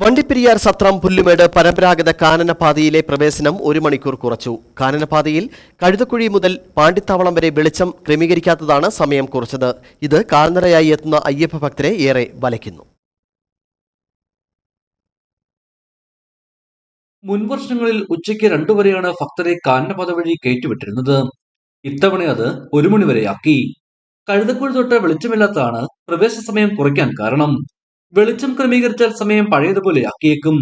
വണ്ടിപ്പെരിയാർ സത്രം പുല്ലുമേട് പരമ്പരാഗത കാനനപാതയിലെ പ്രവേശനം ഒരു മണിക്കൂർ കുറച്ചു. കാനനപാതയിൽ കഴുതക്കുഴി മുതൽ പാണ്ടിത്താവളം വരെ വെളിച്ചം ക്രമീകരിക്കാത്തതാണ് സമയം കുറച്ചത്. ഇത് കാൽനടയായി എത്തുന്ന അയ്യപ്പ ഭക്തരെ ഏറെ വലയ്ക്കുന്നു. മുൻവർഷങ്ങളിൽ ഉച്ചയ്ക്ക് രണ്ടു വരെയാണ് ഭക്തരെ കാനനപാത വഴി കയറ്റിവിട്ടിരുന്നത്. ഇത്തവണ അത് ഒരു മണിവരെയാക്കി കഴുതക്കുഴി തൊട്ട് വെളിച്ചമില്ലാത്തതാണ് പ്രവേശന സമയം കുറയ്ക്കാൻ കാരണം. വെളിച്ചം ക്രമീകരിച്ചാൽ സമയം പഴയതുപോലെ ആക്കിയേക്കും.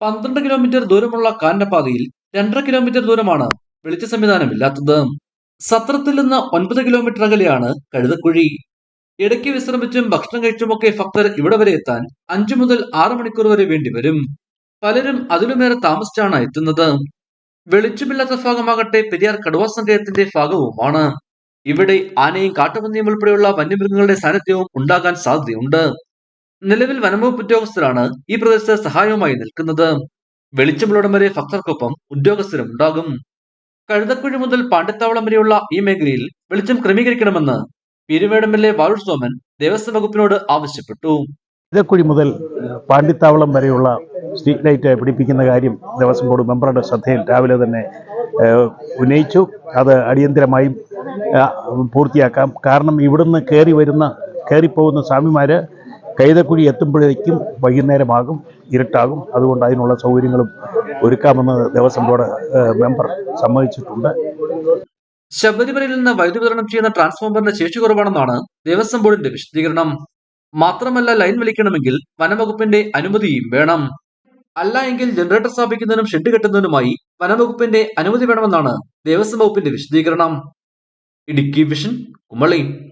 പന്ത്രണ്ട് കിലോമീറ്റർ ദൂരമുള്ള കാനനപാതയിൽ രണ്ടര കിലോമീറ്റർ ദൂരമാണ് വെളിച്ച സംവിധാനമില്ലാത്തത്. സത്രത്തിൽ നിന്ന് ഒൻപത് കിലോമീറ്റർ അകലെയാണ് കഴുതക്കുഴി. ഇടയ്ക്ക് വിശ്രമിച്ചും ഭക്ഷണം കഴിച്ചുമൊക്കെ ഭക്തർ ഇവിടെ വരെ എത്താൻ അഞ്ചു മുതൽ ആറു മണിക്കൂർ വരെ വേണ്ടിവരും പലരും അതിലുമേറെ താമസിച്ചാണ് എത്തുന്നത്. വെളിച്ചമില്ലാത്ത ഭാഗമാകട്ടെ പെരിയാർ കടുവാ സങ്കേതത്തിന്റെ ഭാഗവുമാണ്. ഇവിടെ ആനയും കാട്ടുപന്നിയും ഉൾപ്പെടെയുള്ള വന്യമൃഗങ്ങളുടെ സാന്നിധ്യവും ഉണ്ടാകാൻ സാധ്യതയുണ്ട്. നിലവിൽ വനംവകുപ്പ് ഉദ്യോഗസ്ഥരാണ് ഈ പ്രദേശത്ത് സഹായവുമായി നിൽക്കുന്നത്. വെളിച്ചമുള്ളടം വരെ ഭക്തർക്കൊപ്പം ഉദ്യോഗസ്ഥരും ഉണ്ടാകും. കഴുതക്കുഴി മുതൽ പാണ്ഡിത്താവളം വരെയുള്ള ഈ മേഖലയിൽ വെളിച്ചം ക്രമീകരിക്കണമെന്ന് പീരുമേടമ്മിലെ വാഴുർ സോമൻ ദേവസ്വം വകുപ്പിനോട് ആവശ്യപ്പെട്ടു. ഇതക്കുഴി മുതൽ പാണ്ഡിത്താവളം വരെയുള്ള സ്ട്രീറ്റ് ലൈറ്റ് പിടിപ്പിക്കുന്ന കാര്യം ദേവസ്വം ബോർഡ് മെമ്പറുടെ ശ്രദ്ധയിൽ രാവിലെ തന്നെ ഉന്നയിച്ചു. അത് അടിയന്തരമായും പൂർത്തിയാക്കാം. കാരണം ഇവിടുന്ന് കയറി വരുന്ന കയറിപ്പോകുന്ന സ്വാമിമാർ കൈതക്കുഴി എത്തുമ്പോഴേക്കും വൈകുന്നേരമാകും ഇരുട്ടാകും. അതുകൊണ്ട് അതിനുള്ള സൗകര്യങ്ങളും ഒരുക്കാമെന്ന് ദേവസ്വം ബോർഡ് മെമ്പർ സമ്മതിച്ചിട്ടുണ്ട്. ശബരിമലയിൽ നിന്ന് വൈദ്യുതി വിതരണം ചെയ്യുന്ന ട്രാൻസ്ഫോമറിന്റെ ശേഷി കുറവാണെന്നാണ് ദേവസ്വം ബോർഡിന്റെ വിശദീകരണം. മാത്രമല്ല ലൈൻ വലിക്കണമെങ്കിൽ വനംവകുപ്പിന്റെ അനുമതിയും വേണം. അല്ല എങ്കിൽ ജനറേറ്റർ സ്ഥാപിക്കുന്നതിനും ഷെഡ് കെട്ടുന്നതിനുമായി വനംവകുപ്പിന്റെ അനുമതി വേണമെന്നാണ് ദേവസ്വം വകുപ്പിന്റെ വിശദീകരണം. ഇടുക്കി വിഷൻ കുമളി.